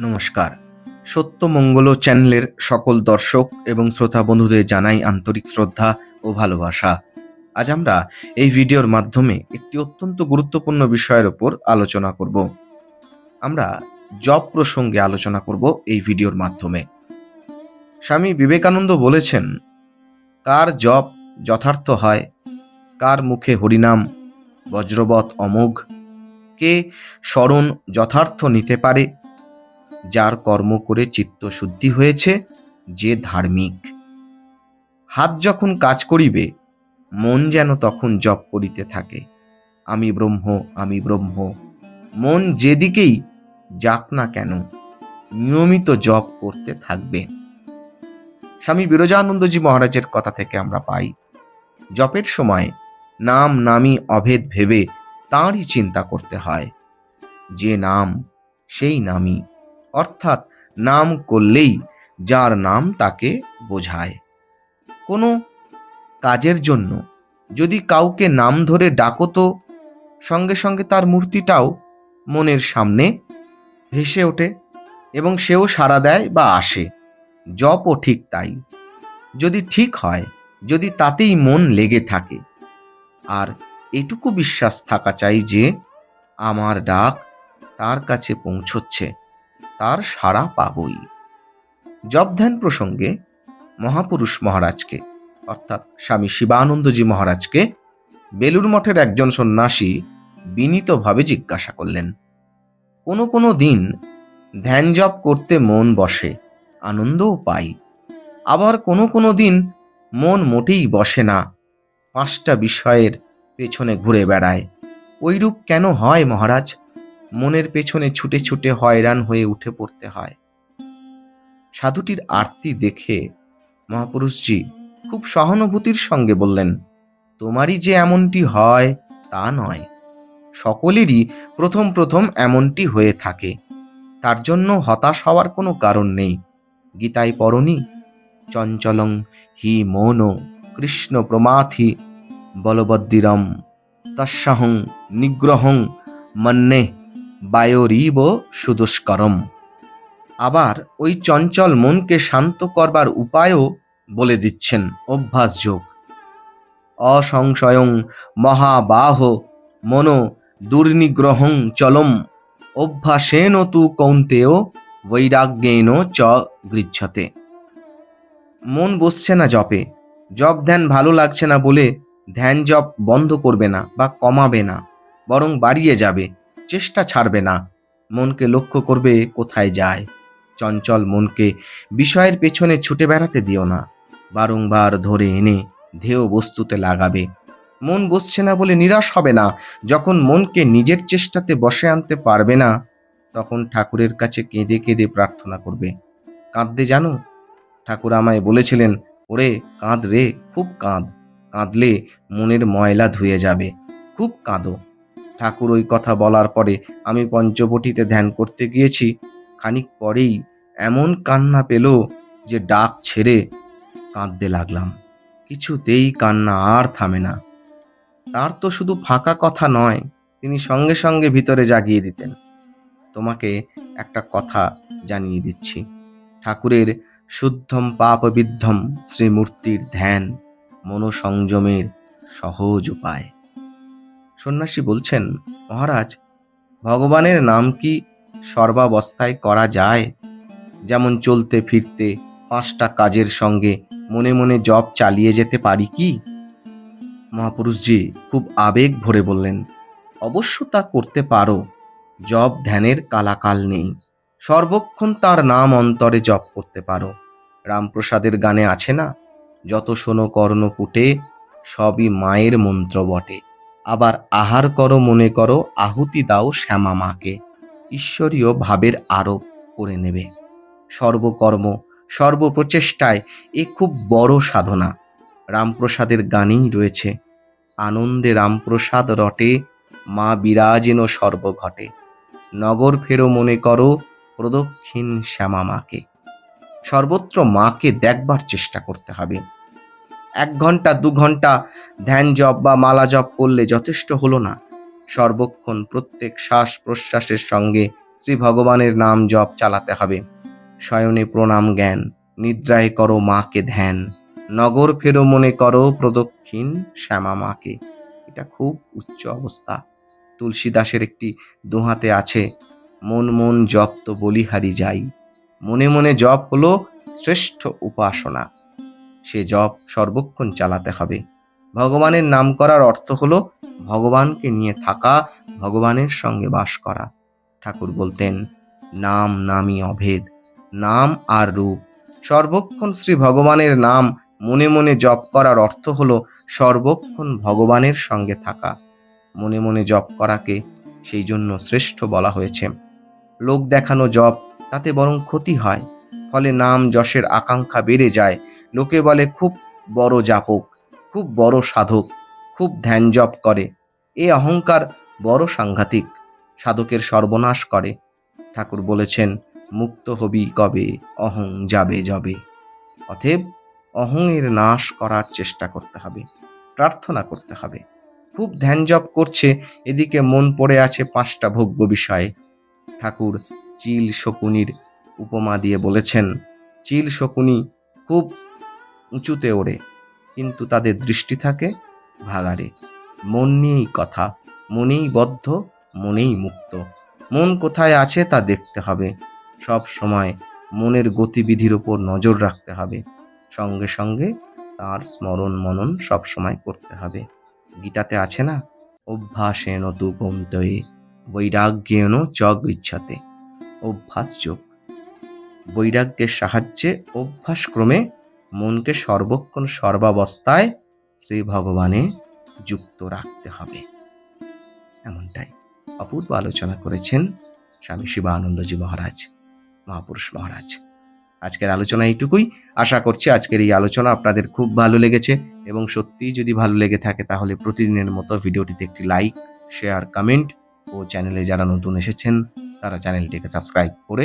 নমস্কার। সত্যমঙ্গল চ্যানেলের সকল দর্শক এবং শ্রোতা বন্ধুদের জানাই আন্তরিক শ্রদ্ধা ও ভালোবাসা। আজ আমরা এই ভিডিওর মাধ্যমে একটি অত্যন্ত গুরুত্বপূর্ণ বিষয়ের ওপর আলোচনা করব। আমরা জব প্রসঙ্গে আলোচনা করব এই ভিডিওর মাধ্যমে। স্বামী বিবেকানন্দ বলেছেন, কার জব যথার্থ হয়, কার মুখে হরিনাম, বজ্রবৎ অমোঘ, কে স্মরণ যথার্থ নিতে পারে যার কর্ম করে চিত্তশুদ্ধি হয়েছে, যে ধার্মিক। হাত যখন কাজ করিবে, মন যেন তখন জপ করিতে থাকে। আমি ব্রহ্ম আমি ব্রহ্ম। মন যেদিকেই যাক না কেন, নিয়মিত জপ করতে থাকবে। স্বামী বিরজানন্দজি মহারাজের কথা থেকে আমরা পাই, জপের সময় নাম নামি অভেদ ভেবে তাঁরই চিন্তা করতে হয়, যে নাম সেই নামই অর্থাৎ নাম করলেই যার নাম তাকে বোঝায়। কোনো কাজের জন্য যদি কাউকে নাম ধরে ডাকো তো সঙ্গে সঙ্গে তার মূর্তিটাও মনের সামনে ভেসে ওঠে এবং সেও সাড়া দেয় বা আসে। জপও ঠিক তাই। যদি ঠিক হয়, যদি তাতেই মন লেগে থাকে। আর এটুকু বিশ্বাস থাকা চাই যে, আমার ডাক তার কাছে পৌঁছচ্ছে। তার সাড়া পাবই। জব ধ্যান প্রসঙ্গে মহাপুরুষ মহারাজকে, অর্থাৎ স্বামী শিবানন্দজি মহারাজকে বেলুর মঠের একজন সন্ন্যাসী বিনীতভাবে জিজ্ঞাসা করলেন, কোনো কোনো দিন ধ্যান জপ করতে মন বসে, আনন্দও পাই। আবার কোনো কোনো দিন মন মোটেই বসে না, পাঁচটা বিষয়ের পেছনে ঘুরে বেড়ায়। ওইরূপ কেন হয় মহারাজ? মনের পেছনে ছুটে ছুটে হয়রান হয়ে উঠে পড়তে হয়। সাধুটির আরতি দেখে মহাপুরুষজি খুব সহানুভূতির সঙ্গে বললেন, তোমারই যে এমনটি হয় তা নয়। সকলেরই প্রথম প্রথম এমনটি হয়ে থাকে। তার জন্য হতাশ হওয়ার কোনো কারণ নেই। গীতায় পরনি চঞ্চলং হি মৌন কৃষ্ণ প্রমাথি বলবদ্দিরম তস্যাহং নিগ্রহং মন্নে বায়োরিব সুদুষ্করম। আবার ওই চঞ্চল মনকে শান্ত করবার উপায়ও বলে দিচ্ছেন অভ্যাসযোগ। অসংশয়ং মহাবাহ মনো দুর্নিগ্রহং চলম অভ্যাসেন তু কৌন্তেয় বৈরাগ্যেন চ গৃহ্যতে মন বসছে না জপে, জপ ধ্যান ভালো লাগছে না বলে ধ্যান জপ বন্ধ করবে না বা কমাবে না, বরং বাড়িয়ে যাবে। চেষ্টা ছাড়বে না। মনকে লক্ষ্য করবে কোথায় যায়। চঞ্চল মনকে বিষয়ের পেছনে ছুটে বেড়াতে দিও না। বারংবার ধরে এনে ধেয় বস্তুতে লাগাবে। মন বসছে না বলে নিরাশ হবে না। যখন মনকে নিজের চেষ্টাতে বসে আনতে পারবে না, তখন ঠাকুরের কাছে কেঁদে কেঁদে প্রার্থনা করবে। কাঁদতে জানো? ঠাকুর আমায় বলেছিলেন, ওরে, কাঁদ রে, খুব কাঁদ। কাঁদলে মনের ময়লা ধুয়ে যাবে। খুব কাঁদো। ঠাকুর ওই কথা বলার পরে আমি পঞ্চবটিতে ধ্যান করতে গিয়েছি। খানিক পরেই এমন কান্না পেল যে ডাক ছেড়ে কাঁদতে লাগলাম। কিছুতেই কান্না আর থামে না। তার তো শুধু ফাঁকা কথা নয়, তিনি সঙ্গে সঙ্গে ভিতরে জাগিয়ে দিতেন। তোমাকে একটা কথা জানিয়ে দিচ্ছি। ঠাকুরের শুদ্ধম পাপবিদ্ধম শ্রীমূর্তির ধ্যান মনোসংযমের সহজ উপায়। সন্ন্যাসী বলছেন, মহারাজ, ভগবানের নাম কি সর্বাবস্থায় করা যায়? যেমন চলতে ফিরতে পাঁচটা কাজের সঙ্গে মনে মনে জব চালিয়ে যেতে পারি কি? মহাপুরুষজি খুব আবেগ ভরে বললেন, অবশ্য তা করতে পারো জব ধ্যানের কালাকাল নেই। সর্বক্ষণ তার নাম অন্তরে জপ করতে পারো। রামপ্রসাদের গানে আছে না, যত শোনো কর্ণপুটে সবই মায়ের মন্ত্র বটে। আবার আহার করো মনে করো, আহুতি দাও শ্যামা মাকে। ঈশ্বরীয় ভাবের আরোপ করে নেবে। সর্বকর্ম, সর্বপ্রচেষ্টায় এ খুব বড় সাধনা। রামপ্রসাদের গানেই রয়েছে, আনন্দে রামপ্রসাদ রটে, মা বিরাজেন সর্বঘটে নগর ফেরো মনে করো, প্রদক্ষিণ শ্যামা মাকে। সর্বত্র মাকে দেখবার চেষ্টা করতে হবে। এক ঘণ্টা, দু ঘণ্টা ধ্যান জপ বা মালা জপ করলে যথেষ্ট হলো না। সর্বক্ষণ প্রত্যেক শ্বাস প্রশ্বাসের সঙ্গে শ্রী ভগবানের নাম জপ চালাতে হবে। শয়নে প্রণাম জ্ঞান, নিদ্রায় করো মাকে ধ্যান, নগর ফেরো মনে করো প্রদক্ষিণ শ্যামা মাকে। এটা খুব উচ্চ অবস্থা। তুলসীদাসের একটি দোহাতে আছে, মন মন জপ তো বলিহারি যাই। মনে মনে জপ হলো শ্রেষ্ঠ উপাসনা। সে জপ সর্বক্ষণ চালাতে হবে। ভগবানের নাম করার অর্থ হলো ভগবানকে নিয়ে থাকা, ভগবানের সঙ্গে বাস করা। ঠাকুর বলতেন, নাম নামই অভেদ, নাম আর রূপ। সর্বক্ষণ শ্রী ভগবানের নাম মনে মনে জপ করার অর্থ হলো সর্বক্ষণ ভগবানের সঙ্গে থাকা। মনে মনে জপ করাকে সেই জন্য শ্রেষ্ঠ বলা হয়েছে। লোক দেখানো জপ, তাতে বরং ক্ষতি হয়। ফলে নাম যশের আকাঙ্ক্ষা বেড়ে যায়। লোকে বলে, খুব বড় জাপক, খুব বড় সাধক, খুব ধ্যান জপ করে। এ অহংকার বড় সাংঘাতিক, সাধকের সর্বনাশ করে। ঠাকুর বলেছেন, মুক্ত হবি কবে, অহং যাবে যাবে অতএব, অহংয়ের নাশ করার চেষ্টা করতে হবে, প্রার্থনা করতে হবে। খুব ধ্যান জপ করছে, এদিকে মন পড়ে আছে পাঁচটা ভোগ্য বিষয়ে। ঠাকুর চিল শকুনির উপমা দিয়ে বলেছেন, চিল শকুনি খুব উঁচুতে ওড়ে, কিন্তু তাদের দৃষ্টি থাকে ভাগাড়ে। মন নিয়েই কথা, মনেই বদ্ধ, মনেই মুক্ত। মন কোথায় আছে তা দেখতে হবে। সব সময় মনের গতিবিধির উপর নজর রাখতে হবে। সঙ্গে সঙ্গে তার স্মরণ মনন সব সময় করতে হবে। গীতাতে আছে না, অভ্যাসেন তু গন্তয়ে বৈরাগ্যেন চ গৃচ্ছতে অভ্যাস যোগ বৈরাগ্যের সাহায্যে অভ্যাসক্রমে মনকে সর্বক্ষণ সর্বাবস্থায় শ্রী ভগবানে যুক্ত রাখতে হবে। এমনটাই অপূর্ব আলোচনা করেছেন স্বামী শিবানন্দজি মহারাজ, মহাপুরুষ মহারাজ। আজকের আলোচনা এইটুকুই। আশা করছি আজকের এই আলোচনা আপনাদের খুব ভালো লেগেছে এবং সত্যিই যদি ভালো লেগে থাকে তাহলে প্রতিদিনের মতো ভিডিওটিতে একটি লাইক, শেয়ার, কমেন্ট ও চ্যানেলে যারা নতুন এসেছেন তারা চ্যানেলটিকে সাবস্ক্রাইব করে